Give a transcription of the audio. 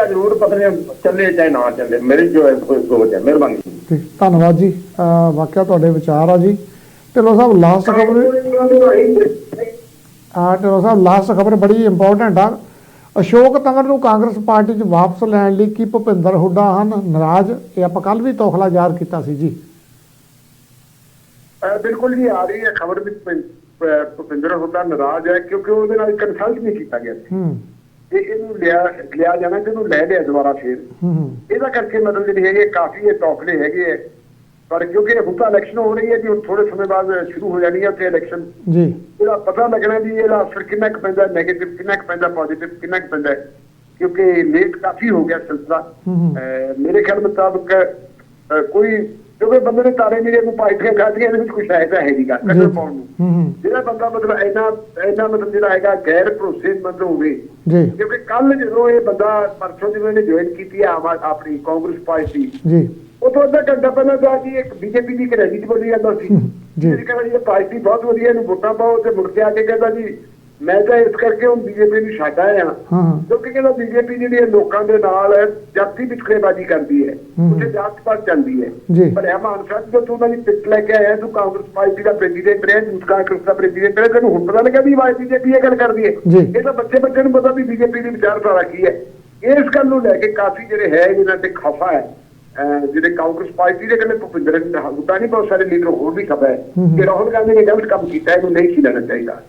ਚੱਲੇਗਾ ਜ਼ਰੂਰ ਪਤਾ ਨਹੀਂ ਚੱਲੇ ਚਾਹੇ ਨਾ ਚੱਲੇ। ਮੇਰੀ ਜੋ ਸੋਚ ਹੈ ਮਿਹਰਬਾਨੀ। ਠੀਕ ਧੰਨਵਾਦ ਜੀ। ਵਾਕਿਆ ਤੁਹਾਡੇ ਵਿਚਾਰ ਆ ਜੀ। ਢਿੱਲੋਂ ਸਾਹਿਬ ਲਾਸਟ ਖਬਰ ਆ ਢਿੱਲੋਂ ਸਾਹਿਬ ਲਾਸਟ ਖਬਰ ਬੜੀ ਇੰਪੋਰਟੈਂਟ ਆ। ਅਸ਼ੋਕ ਤੰਗੜ ਨੂੰ ਕਾਂਗਰਸ ਪਾਰਟੀ 'ਚ ਵਾਪਸ ਲੈਣ ਲਈ ਕੀ ਭੁਪਿੰਦਰ ਹੁੱਡਾ ਹਨ? ਨਾਰਾਜ਼ ਇਹ ਆਪਾਂ ਕੱਲ ਵੀ ਤੋਖਲਾ ਜ਼ਾਹਰ ਕੀਤਾ ਸੀ ਜੀ। ਬਿਲਕੁਲ ਜੀ ਆ ਰਹੀ ਹੈ ਖਬਰ ਵੀ ਭੁਪਿੰਦਰ ਹੁੱਡਾ ਨਾਰਾਜ਼ ਹੈ ਕਿਉਂਕਿ ਉਹਦੇ ਨਾਲ ਕੰਸਲਟ ਨਹੀਂ ਕੀਤਾ ਗਿਆ ਸੀ। ਇਹ ਇਹਨੂੰ ਲਿਆ ਲਿਆ ਜਾਣਾ ਕਿ ਇਹਨੂੰ ਲੈ ਲਿਆ ਦੁਬਾਰਾ ਫੇਰ। ਹੂੰ ਹੂੰ, ਇਹਦਾ ਕਰਕੇ ਮਤਲਬ ਜਿਹੜੀ ਹੈਗੇ ਕਾਫੀ ਇਹ ਟੌਕਲੇ ਹੈਗੇ ਪਰ ਕਿਉਂਕਿ ਹੁਣ ਤਾਂ ਇਲੈਕਸ਼ਨ ਹੋ ਰਹੀ ਹੈ ਜੀ ਹੁਣ ਥੋੜੇ ਸਮੇਂ ਬਾਅਦ ਸ਼ੁਰੂ ਹੋ ਜਾਣੀ ਹੈ ਤੇ ਇਲੈਕਸ਼ਨ ਜੀ। ਇਹਦਾ ਪਤਾ ਲੱਗਣਾ ਵੀ ਇਹਦਾ ਅਸਰ ਕਿੰਨਾ ਕੁ ਪੈਂਦਾ ਨੈਗੇਟਿਵ ਕਿੰਨਾ ਕੁ ਪੈਂਦਾ ਪੋਜ਼ਿਟਿਵ ਕਿੰਨਾ ਕੁ ਪੈਂਦਾ। ਕਿਉਂਕਿ ਲੇਟ ਕਾਫੀ ਹੋ ਗਿਆ ਸਿਲਸਿਲਾ। ਹੂੰ ਹੂੰ। ਅਹ ਮੇਰੇ ਖਿਆਲ ਮੁਤਾਬਕ ਕੋਈ ਕਿਉਂਕਿ ਬੰਦੇ ਨੇ ਤਾਰੇ ਮੇਰੇ ਨੂੰ ਪਾਈਟੀਆਂ ਖਾਧੀਆਂ ਇਹਦੇ ਵਿੱਚ ਹੈ ਤਾਂ ਹੈ ਨਹੀਂਗਾ ਜੀ। ਕੱਢਣ ਪਾਉਣ ਨੂੰ। ਜਿਹੜਾ ਬੰਦਾ ਮਤਲਬ ਇੰਨਾ ਇੰਨਾ ਮਤਲਬ ਜਿਹੜਾ ਹੈਗਾ ਗੈਰ ਭਰੋਸੇਮੰਦ ਹੋਵੇ ਜੀ। ਕਿਉਂਕਿ ਕੱਲ ਜਦੋਂ ਇਹ ਬੰਦਾ ਪਰਸੋਂ ਜਦੋਂ ਇਹਨੇ ਜੁਆਇਨ ਕੀਤੀ ਆ- ਆਪਣੀ ਕਾਂਗਰਸ ਪਾਰਟੀ ਜੀ। ਉਹ ਤੋਂ ਅੱਧਾ ਘੰਟਾ ਪਹਿਲਾਂ ਤਾਂ ਜੀ ਇੱਕ ਬੀਜੇਪੀ ਦੀ ਕਰੈਡੀ ਚ ਬੋਲੀ ਜਾਂਦਾ ਸੀ। ਜੀ। ਕਹਿੰਦਾ ਜੀ ਪਾਰਟੀ ਬਹੁਤ ਵਧੀਆ ਇਹਨੂੰ ਵੋਟਾਂ ਪਾਓ ਤੇ ਮੁੜ ਕੇ ਆ ਕੇ ਕਹਿੰਦਾ ਜੀ ਮੈਂ ਤਾਂ ਇਸ ਕਰਕੇ ਹੁਣ ਬੀਜੇਪੀ ਨੂੰ ਛੱਡ ਆਇਆ ਹਾਂ ਕਿਉਂਕਿ ਕਹਿੰਦਾ ਬੀਜੇਪੀ ਜਿਹੜੀ ਹੈ ਲੋਕਾਂ ਦੇ ਨਾਲ ਜਾਤੀ ਵਿਤਕਰੇਬਾਜ਼ੀ ਕਰਦੀ ਹੈ। ਉੱਥੇ ਜਾਤ ਪਾਤ ਜਾਂਦੀ ਹੈ ਜੀ। ਪਰ ਇਹ ਮਾਨ ਸਾਹਿਬ ਜਦੋਂ ਤੂੰ ਉਹਨਾਂ ਦੀ ਪਿੱਟ ਲੈ ਕੇ ਆਇਆ ਤੂੰ ਕਾਂਗਰਸ ਪਾਰਟੀ ਦਾ ਪ੍ਰੈਜ਼ੀਡੈਂਟ ਰਿਹਾ ਯੂਥ ਕਾਂਗਰਸ ਦਾ ਪ੍ਰੈਜ਼ੀਡੈਂਟ ਰਿਹਾ ਤੈਨੂੰ ਹੁਣ ਪਤਾ ਲੱਗਾ ਵੀ ਵਾਈ ਬੀਜੇਪੀ ਇਹ ਗੱਲ ਕਰਦੀ ਹੈ ਜੀ। ਇਹ ਤਾਂ ਬੱਚੇ ਬੱਚੇ ਨੂੰ ਪਤਾ ਵੀ ਬੀਜੇਪੀ ਦੀ ਵਿਚਾਰਧਾਰਾ ਕੀ ਹੈ ਇਸ ਗੱਲ ਨੂੰ ਲੈ ਕੇ ਕਾਫੀ ਜਿਹੜੇ ਹੈ ਇਹਨਾਂ ਤੇ ਖਫਾ ਹੈ ਜਿਹੜੇ ਕਾਂਗਰਸ ਪਾਰਟੀ ਦੇ ਕਹਿੰਦੇ ਭੁਪਿੰਦਰ ਹੁੱਡਾ ਨਹੀਂ ਬਹੁਤ ਸਾਰੇ ਲੀਡਰ ਹੋਰ ਵੀ ਖਫਾ ਹੈ। ਕਿ ਰਾਹੁਲ ਗਾਂਧੀ ਨੇ ਗਲਤ ਕੰਮ ਕੀਤਾ ਇਹਨੂੰ ਨਹੀਂ ਸੀ ਲੈਣਾ ਚਾਹੀਦਾ